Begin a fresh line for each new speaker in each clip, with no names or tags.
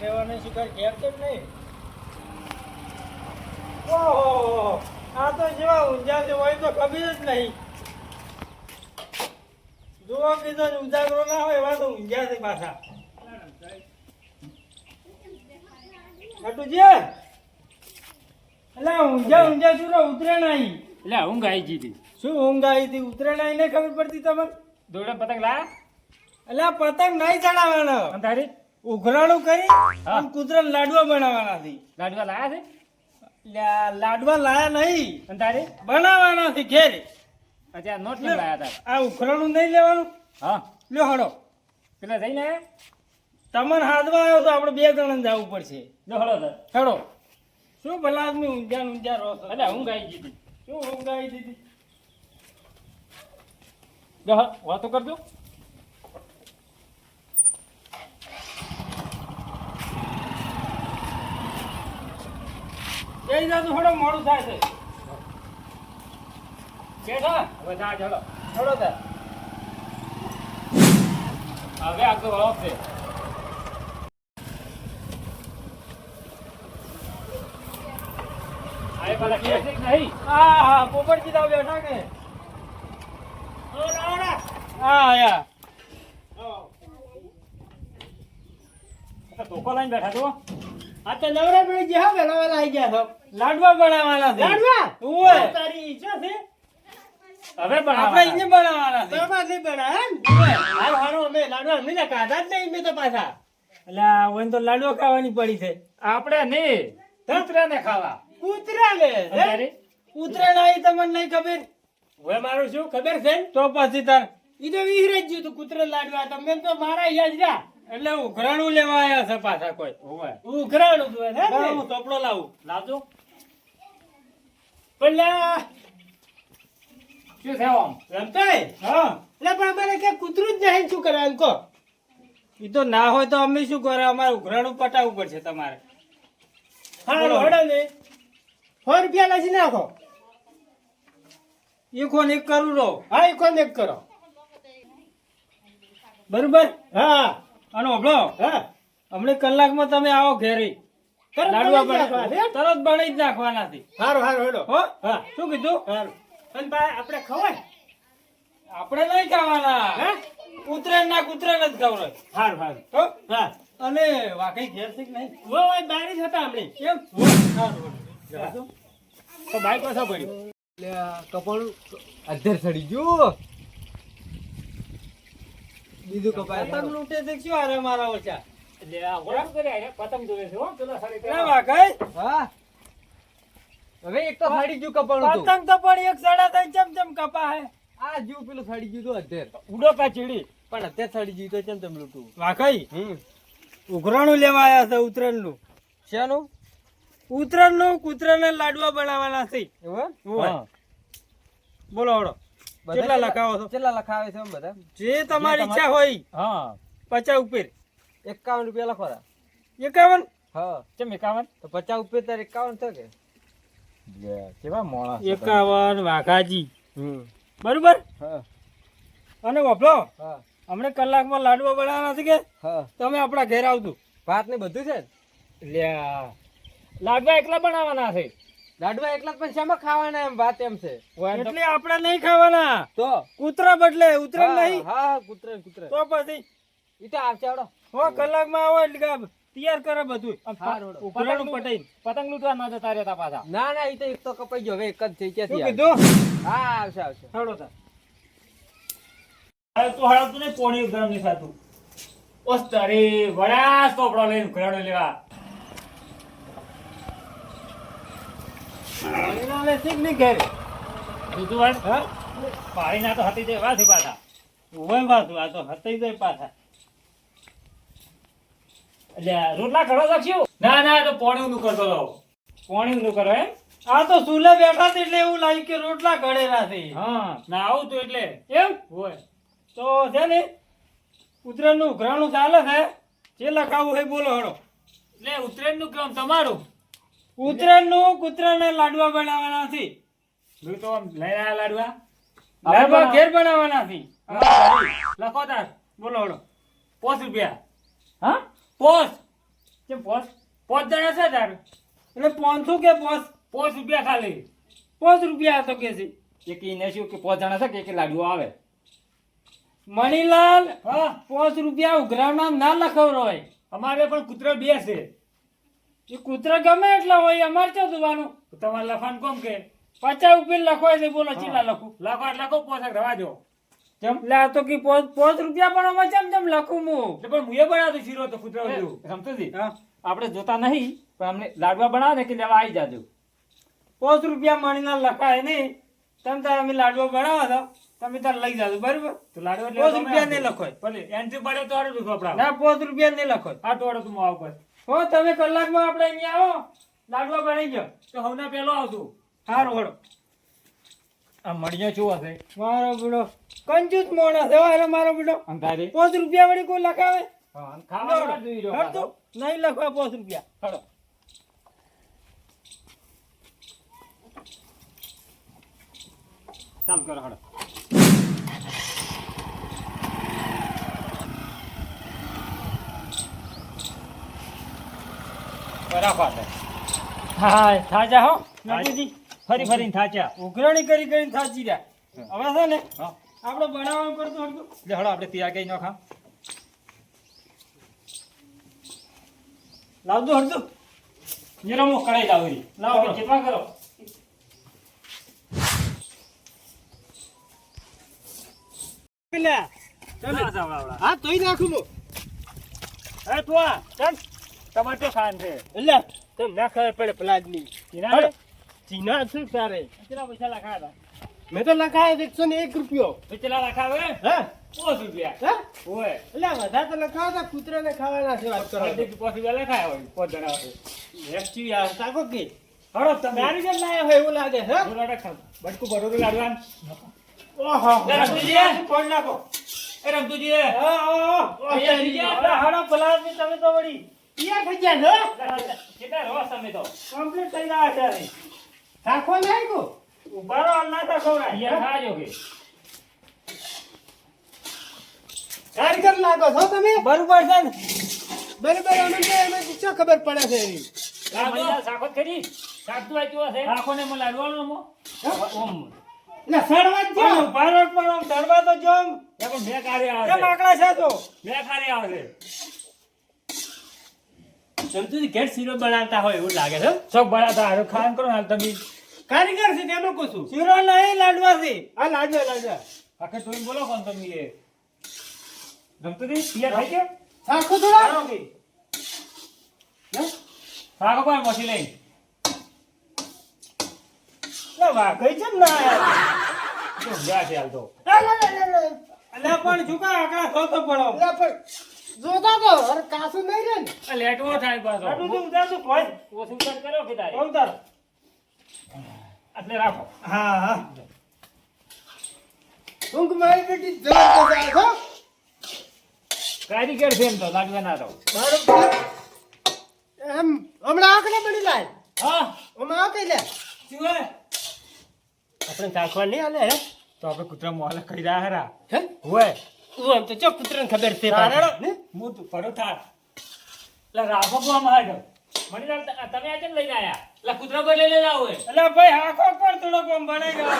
આગેવાને શિકાર ઘેર કેમ નહીં. ઓહો આ તો જેવા ઊંઝા હોય તો ખબર જ નહીં. જુઓ કીધો ઉજાગરો ના હોય એવા તો ઊંઝા છે પાછા. નટુજી એટલે ઊંઝા ઊંઝા શું રે ઉતરે નહીં.
એટલે ઊંઘ આવી ગઈ
શું ઊંઘ આવી હતી? ઉતરે નહીં ને ખબર પડતી તમને?
દોડે પતંગ લા
એટલે પતંગ નહીં ચડાવવાનો.
તારી
ઉઘરાણું કરી. અને કૂતરા લાડવા બનાવવાના છે.
લાડવા લાયા છે?
લાડવા લાયા નહીં.
અને તારે?
બનાવવાના છે ઘેર.
અચ્છા નોટ કેમ લાયા તારે.
આ ઉઘરાણું નહીં લેવાનું.
હા.
લ્યો હડો
પેલા જઈને?
તમને હાથમાં આવ્યો તો આપણે બે જણા જવું પડશે.
હળો તાર.
હેડો શું ભલા આદમી ઊંઝા ઊંઝા રહો છો?
એટલે ઊંઘ આવી ગઈ
શું ઊંઘ આવી દીધી
વાતો કરજો.
જઈ જા તો થોડો મોડું થાય છે.
બેઠો? હવે જા ચલો.
થોડો થાય.
હવે આગળ વળો છે
પોપટજી તો બેઠા કે. હા આયા
ધોકો લઈને બેઠા છો.
આ તો નવરા પડી ગયા વેલા વેલા આવી ગયા છો. લાડવા બનાવવાના છે.
લાડવા?
ઓય
તારી ઈચ્છા છે?
હવે
આપણે બનાવવાના.ઈને બનાવવાના છે.
તમારે નહીં બનાવે હે હાલ હારો અમે લાડવા અમે તો ખાધા જ નહીં મે તો પાછા.
એટલે ઓય તો લાડવા ખાવાની પડી છે.
આપણે નહીં કૂતરાને ખાવા.
કૂતરા ને
અને તારી?
આવી તમને નહીં ખબર?
હવે મારું શું ખબર છે?
તો પછી તાર
ઈ તો વિહરે જ ગયું તું કૂતરા લાડવા તમે તો મારા અહીંયા જ રહ્યા.
એટલે ઉઘરાણું લેવા આવ્યા છે પાછા કોઈ.
ઉઘરાણું હું
ચોપડો લાવું.
લાવજો.
પણ
શું થયો રમતા
રમતાય?
હા.
એટલે પણ અમારે કે કૂતરું જ નહીં શું કરે? કહો.
એ તો ના હોય તો અમે શું કરે? અમારે ઉઘરાણું પટાવવું પડશે તમારે. હા
હડો ને. સો રૂપિયા લસી નાખો.
એ કોણ એક કરું રહો?
હા એ કોને કરો?
બરોબર?
હા.
અને હમણાં
હા.
હમણાં કલાકમાં તમે આવો ઘેરે. લાડવા? તરત બનાવી જ નાખવાના છે
સારું હારું હેડો.
હો
હા.
શું કીધું?
સારું પણ ભાઈ આપણે ખવાય?
આપણે નહીં ખાવાના.
હે?
ઉતરેણ ના કૂતરે જ ખવડાય.
સારું સારું
હો?
હા.
અને વાકઈ ઘેર છે કે નહીં.
વો ઓય બારી જ હતા આપણે
કેમ? સારું
તો બાઈક પાછો પડ્યું.
કપડું અધર સડી ગયું. બીજું કપાય
લૂંટે છે શું હારે મારા ઓછા?
હવે એક તો સડી ગયું કપાળું
પતંગ તો પણ એક સાડા ત્રણ ચમ ચમ કપા હે.
આ જીવ પેલું સડી ગયું તો અધર
ઉડો કા ચીડી.
પણ અત્યારે સડી ગયું તો ચમ ચમ લૂંટું
વાકઈ
હમ.
ઉઘરાણું લેવા આવ્યા છે ઉતરેણનું
શેનું?
ઉતરેણનું કૂતરાને લાડવા બનાવવાના છે. બોલો હળો. કેટલા લખાવો છો?
કેટલા લખાવે છે એમ બધા?
જે તમારી ઈચ્છા હોય
હા.
પચાસ ઉપર.
એકાવન રૂપિયા લખો
એકાવન?
હા.
ચમ એકાવન?
તો પચાસ ઉપર તારે એકાવન થયો કે?
કેવા મોણા
એકાવન વાઘાજી. બરોબર?
હા.
અને વપલો
હા.
હમણે કલાકમાં લાડવા બનાવવાના છે કે? તમે આપણા ઘેર આવતું
ભાત ને બધું છે?
લ્યા
લાડવા એકલા બનાવવાના છે.
લાડવા એકલા પણ શામાં ખાવાના એમ વાત એમ છે.
એટલે આપણે નહીં ખાવાના.
તો?
કૂતરા બદલે
ઉતરે
નહીં.
હા કૂતરે કૂતરે.
તો પછી?
ઈ તો આવશે આવડો.
હો કલાકમાં આવો એટલે કે તૈયાર કરે બધું પતંગ પટાઈ
પતંગ લૂંટવા ના જતા રહેતા પાછા.
ના ના એ તો એક તો કપાઈ ગયો. હવે એક જ થઈ
ગયા
ક્યાંથી
કીધું?
હા આવશે આવશે.
હેડો તાર.
હવે તું હાલ તું ને પોણી ગરમ નહીં થતું ઓસ તારી વડા ચોપડો લઈને ઘોડાડો લેવા. પાણી ના તો હતી જાય. વાથી પાછા.
ઊભા પાછું આ તો હતી જાય પાછા.
એટલે રોટલા કરો રાખ્યું ના ના તો પોણી ઊંધું કરતો રહો. પોણી ઊંધું કરો એમ?
આ તો સુલે બેઠા છે એટલે એવું લાગ્યું કે રોટલા કરેલા છે.
હા ના આવું તું એટલે.
એમ?
હોય.
તો છે ને ઉત્તરાયણનું ઉઘરાણું ચાલે છે. જે લખાવું હોય બોલો હળો.
એટલે ઉત્તરાયણનું કામ? તમારું?
ઉત્તરાયણનું કૂતરાને લાડવા બનાવવાના છે.
હું તો આમ લઈ રહ્યા લાડવા.
લાડવા ઘેર બનાવવાના છે.
લખો તાર.
બોલો હળો.
પોસ રૂપિયા. હા? પોસ. કે પોસ? પોસ જણા છે તારે?
એટલે પાંચસો કે પોસ?
પોસ રૂપિયા ખાલી.
પાંચ રૂપિયા તો કે છે.
એક ઈને શું કે પાંચ જણા છે કે કે લાડુ આવે?
મણીલાલ
હા.
પાંચ રૂપિયા ઉઘરાવના ના લખવરો હોય.
અમારે પણ કૂતરો બે છે.
એ કૂતરો ગમે એટલા હોય અમારે ચો
દુવાનું તમારે લખવાનું કોમ કે?
પચાસ રૂપિયા લખો એટલે બોલો ચીલા લખું.
લખો એટલે લખો પોસક રવા દો.
કેમ? એટલે તો કે પાંચ પાંચ રૂપિયા પણ અમે ચમ ચમ લખું હું?
પણ મુએ બનાવતો શીરો તો કૂતરો
એ,
જેવું.
રમતુજી
હા.
આપણે જોતા નહીં પણ અમને લાડવા બનાવે ને કે લેવા આવી જાજો.
પાંચ રૂપિયા મણીલાલ લખાય નહીં. તમે તાર અમે લાડવા બનાવો તો તમે તાર લઈ જાજો બરાબર?
તો લાડુ એટલે
રૂપિયા. નહીં લખો
ભલે એનથી પડે તો હારું
ના પાંચ રૂપિયા નહીં લખો
આ ટોળો તું આવ પર
હો તમે કલાકમાં આપણે અહીંયા આવો. લાડવા બનાવી જાઓ
તો હવના પેલો આવતું
સારું હળો
આ મળીએ શું હશે
મારો બીડો કંજૂસ મોણસ છે. હો મારો બીડો.
અંધારી?
પાંચ રૂપિયા વળી કોઈ લખાવે નહીં લખવા પાંચ રૂપિયા.
હળો. ચાલ કરો હડો. બરાબર
હા થાજા હો નટુજી.
ફરી ફરીને થાચ્યા.
ઉઘરાણી કરી કરીને થાચી રહ્યા. હવે છે ને આપણે બનાવવાનું કરતું હતું
એટલે હળો આપણે તૈયાર કઈ નાખા.
લાવજો હરજો
નિરમો કઢાઈ લાવી
લાવો.
તમે કરો.
હા તોય નાખું હું.
એ તું. તો ખાન છે.
એટલે ખબર પડે પ્લાઝમી
ચીના રે?
તારે
કેટલા પૈસા લખાયા હતા?
મેં તો લખાયા એકસો ને એક રૂપિયો.
કેટલા લખાવે?
હે?
પાંચ રૂપિયા.
હે?
ઓય.
એટલે વધારે તો લખાવો તો કૂતરાને ખાવાના છે વાત કરો
પાંચ રૂપિયા લખાયા હોય? પાંચ જણા હોય.
એક્ચુઅલી યાર તાકો કે.
હળો તમે.
કારીગર લાયા હોય એવું લાગે હે?
બોલાડા ખાવ. બટકું ભરેલું લાડવાન.
ઓહો.
રમતુજી.
ફોન નાખો.
એ રમતુજી.
હા હા
અહીંયા
હાડો પલાળની તમે તો વળી.
ઈયા થઈ ગયા હે?
કેટલા રોસ તમે તો?
કમ્પ્લીટ થઈ ગયા છે
તાકો નહીં કો
ઊભા રહો ના થા
અહીંયા ખાજો કે.
કારીગર લાગો છો તમે?
બરોબર છે
બરોબર અમે એમાં શું ખબર પડે છે એની?
આ મહિના કરી. સાખતું આ કેવો છે. હશે ને મને લાડવાનું મો ઓમ.
એટલે સડવા જ જો
પણ આમ ધરવા તો જો આમ.
એ બે કાર્ય
આકડા છે. તો.
બે કાર્ય આવશે
સમજુ ઘેર શીરો બનાવતા હોય એવું લાગે છે
સબ બનાવતા હારું ખાન કરો હાલ તમે.
કારીગર છે તેમાં કહું છું.
શીરો નહીં લાડવા છે.
આ લાડવા લાડવા.
આખે તમે બોલો કોણ તમે એ. રમતું નહીં? તૈયાર થઈ ગયો?
સાખો થોડા
સારો
પણ મસી લઈ?
લે વાઘઈ છે ને
છે હાલ તો.
અલ્યા પણ શું કાં આકડા થો તો પડો
પણ જોતા તો અરે કાસું નહીં રે ને.
આ લેટવો થાય પાછો.
આટલું તો ઉધાર તો કોઈ
ઓછું ઉતાર કર્યો કે તારે?
ઉતાર.
એટલે રાખો.
હા હા.
ઊંઘ મારી બેટી જબરદસ્ત છો.
કારીગર છે એમ તો લાડવા ના રહો
બરોબર એમ હમણાં આંકડે બની લાય.
હા.
હમણાં આંકડે લે
શું હે?
આપણે ચાખવા નહીં આલે હે?
તો આપણે કૂતરા મોહલા કરી રહ્યા હરા.
હે?
હોય.
તું આમ તો ચો પુત્રને ખબર છે
હું? તું પડો થાર એટલે રાખો બોમાં હાડો મને લાગ તમે આજે લઈને આયા. એટલે કૂતરા પર લઈ લેલા હોય
અલ્યા ભાઈ હાખો પર થોડોક આમ બને ગયો.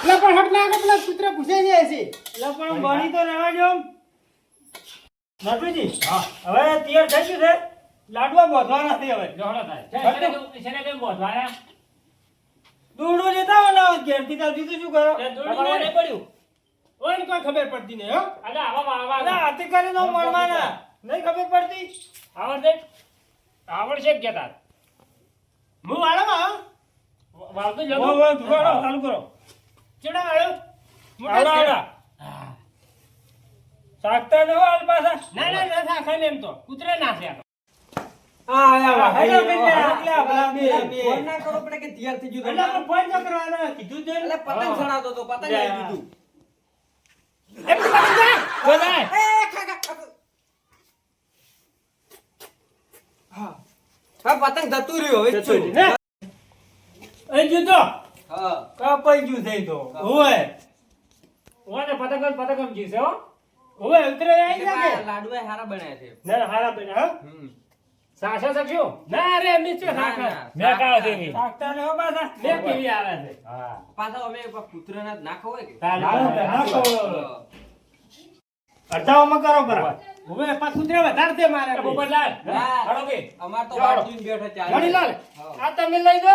એટલે પણ હટ ના પેલા પુત્ર પૂછે જાય છે.
એટલે પણ બની તો રહેવા જો આમ. નટુજી
હા.
હવે તૈયાર થઈ ગયું છે? લાડવા બોધવાના છે હવે.
જોડો થાય. છે છે છે ને કેમ બોધવાના?
દૂડું લેતા હો ના ઘેરથી તાર બીજું શું કરો?
તે દોડું નહીં પડ્યું.
ઓય કોઈ ખબર પડતી નહીં હો
અલા આવા
આવા
આવા
આતે કરે નો મળવાના નહીં ખબર પડતી
આવડશે આવડશે કે તાર
હું વાળો હા
વાળતો
ઓ,
જતો
ઓ, દુખાડો, ચાલુ કરો
ચડા વાળો
આવડા આવડા શાકતા ન હાલ પાછા
ના ના ના સાખા ખાઈ એમ તો કૂતરા ના છે આ
આયા
હેલો,
હેલો
બેટા.
એટલે આપણા બે બે
ફોન ના કરો પડે કે તૈયાર થઈ ગયું
એટલે ફોન ન કરવાનો કીધું
એટલે પતંગ ચડાવતો તો પતંગ આવી દીધું
બોલાય
હા પતંગ જતું રહ્યું હવે શું
ને
જુદો
હા
કપાઈ ગયું છે ઈ તો ઓય
ઓને પતંગ પતંગ જ જીસે હો
હવે ઉતરે આવી જાય
હારા બન્યા છે
ના હારા બન્યા હા
સાસા શકશો
ના રે નીચે રાખે.
મેં કાઢો તેવી
શાકતા ને હો પાછા.
મે કેવી આવે છે.
હા.
પાછા અમે કૂતરાના જ નાખો હોય કે?
નાખો.
અડધાઓમાં કરો બરાબર.
હવે પાછું કૂતરા વધારે દે મારે.
પોપટલાલ
ના.
કે.
અમાર તો. બાર જઈને બેઠો ચાલે
મણીલાલ. આ તમે લઈ દો.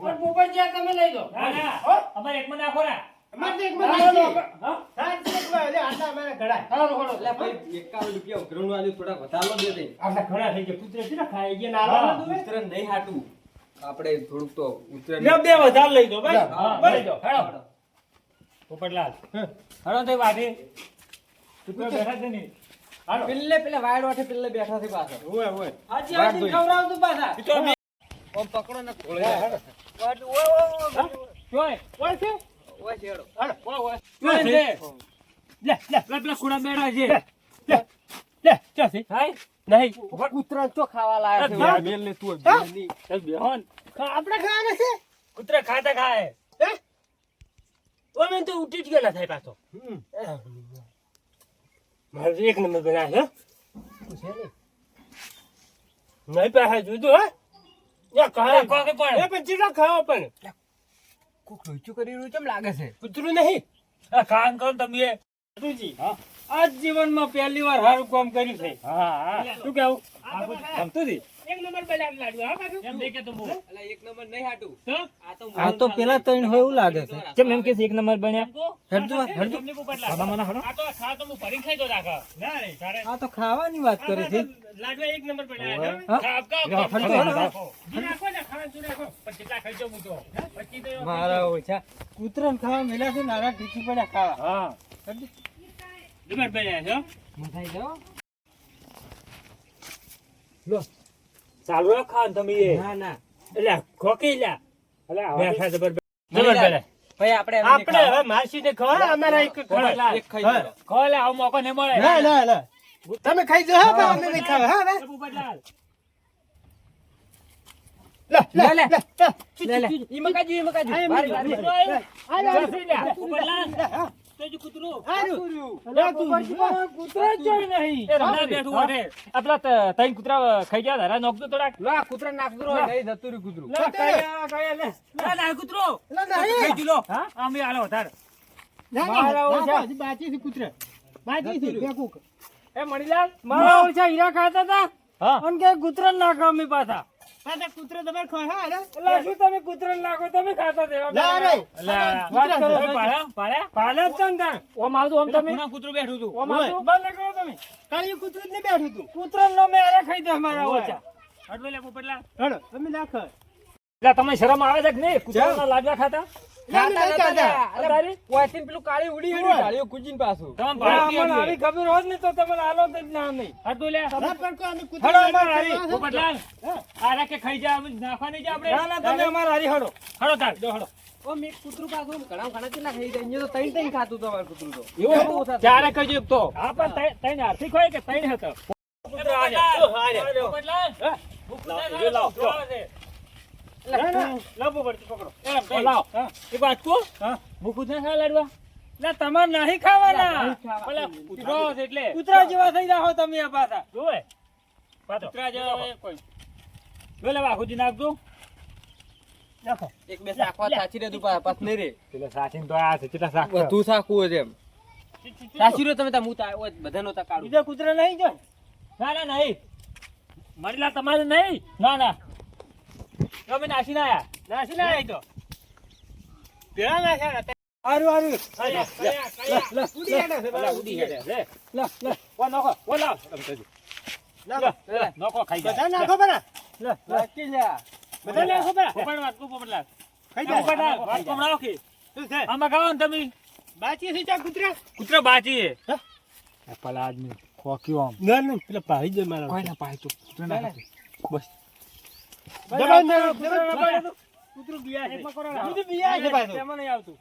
પણ
પણ જ્યાં તમે લઈ દો.
ના ના.
અમાર
અમારે એકમાં નાખો ના.
થોડુંક તો
બે વધારે લઈ દો.
લઈ હેડો પોપટલાલ. તે તું બેઠા હાલો.
પેલે પેલે વાયડ વાઠે પેલે બેઠા છે પાછળ
ઓય, ઓય.
હાજી, હાજી, ખવડાવતું પાછા.
ઓમ પકડો ને ખોળે.
ઓય?
ઓય
ઓય ઓય જોય છે લે લે લે પેલા ખુડા બેઠા છે
લે, ચોથી.
હાય
નહીં.
કૂતરા ચો ખાવા લાયા છે. મેલ ને તું
તો ચીટલા પણ.
કોક લોચું કરી રહ્યું કેમ લાગે છે?
કૂતરું નહીં.
આ કામ કરો ને તમે
તુજી, આજ જીવનમાં પહેલી વાર સારું કામ કર્યું છે.
હા હા.
શું કેવું
ગમતું હતી
એક નંબર બનાવી લાડુ, હા બાજુ?
એમ નહીં કેતો બહુ.
એટલે એક નંબર નહીં હાટું.
તો?
આ તો
આ તો પેલા ત્રણ હોય એવું લાગે છે.
કેમ એમ કે એક નંબર બન્યા.
હેડજો, હેડજો.
આ તો ખા તો હું ભરીને ખાઈ દઉં રાખા. ના રે, તારે-
આ તો ખાવાની વાત કરે છે.
લાડવા એક નંબર બનાવ્યા હા? આપકા. રાખો. રાખો ને, ખાવાનું શું રાખો? પણ કેટલા ખાઈ જાઉં હું તો. પછી તો
મારા ઓછા. કૂતરાને ખાવા મેલા છે નારા ટીચી પડ્યા ખાવા.
હા.
નંબર બનાવ્યા છે, હો.
ચાલુ રાખો ને તમે એ
ના ના
એટલે ખોકી લ્યા.
એટલે
બેઠા જબર
જબર બેલે
ભાઈ આપણે
આપણે
ખાવા.
હવે માસીને ખવડાવો, અમારા એક ખવડાવો.
એક ખાઈ
હા.
લો.
મોકો નહીં મળે
ના, ના, ના. તમે ખાઈ જાઓ હા, અમે નહીં ખાવા, હા, હા.
પોપટલાલ.
લે, લે,
લે, લે.
લે.
લે, લે. ઈ મકાજી, ઈ મકાજી.
આ એમ
બારી,
નહીં.
બારી.
આ લે, આ લે.
ચાલશે લ્યા. પોપટલાલ. હજુ કૂતરું.
હારું. લે, તું.
કૂતરા જ
ખાઈ ગયા હતા. નોખજો થોડાક.
લા, કૂતરા નાખજો નહીં જતું કૂતરું.
લે, કયા,
ના, કૂતરો.
લે, નહીં.
ખાઈ હા? બી હાલો વધારે.
ના, ના,
મારા
ના,
ઓછા.
બાજી- બાજી છે કૂતરા. બાજી છે, બે
એ મણીલાલ.
મારા ઓછા હીરા ખાતા હતા અને કે કૂતરા નાખો અમે પાછા
પાછા કૂતરા તમારે ખાય, હા,
એટલે શું તમે કૂતરા નાખો તમે ખાતા
ના.
વાત કરો.
ઓમ આવતું, ઓમ તમે. કૂતરું બેઠું તું
ઓમ આવતું. બંધ કરો તમે
કાલે એ કૂતરું જ નહીં બેઠું તું.
કૂતરો નો મેરે ખાઈ દે મારા ઓછા
આટલું લે પોપટલાલ.
તમે નાખો.
એટલે તમને શરમ આવે છે કે નહીં? કુતરાના લાડવા ખાતા?
પણ કોઈ
તો ત્રણ ત્રણ ખાતું તમારું કૂતરું તો.
એવું?
બહુ ઓછા
ચારે કહેજો તો. હા પણ તઈ- તઈને આર્થિક હોય કે તઈને હતો?
તમારે નહીં ખાવાના.
પેલા કૂતરો છે એટલે.
કૂતરા જેવા થઈ જાઓ તમે પાછા.
જોવે
કૂતરા જેવા કોઈ.
જો લે નાખજો.
એક બે શાકવા સાચી રે તું પા- નહીં રે.
પેલા સાચીને તો આ છે કેટલા શાક
વધુ શાકું હોય એમ. સાચી રે તમે તાર મું તા- ઓય બધાનો તા કાઢું.
બીજા કૂતરા નહીં જો
ના ના નહીં. મરેલા તમારે નહીં? ના ના. તમે નાસી ના આયા
નાસી ના આવી તો. પેલા નાખ્યા ને.
હારું હારું?
ઉડી હેડે.
ઉડી હેડે, લે.
લે લે
ઓ, નાખો, ઓ, લાવ.
નાખો. બધા બરા.
લે.
બધા બરા. ખાઈ
કે.
છે?
આમાં ખાઓ તમે
બાચી છે ચા કૂતરા?
કૂતરો બાચી છે. પેલા આદમી ખોક્યો આમ
ના, પેલા મારા.
કોઈ ના પાય તો કૂતરો ના બસ
આવતું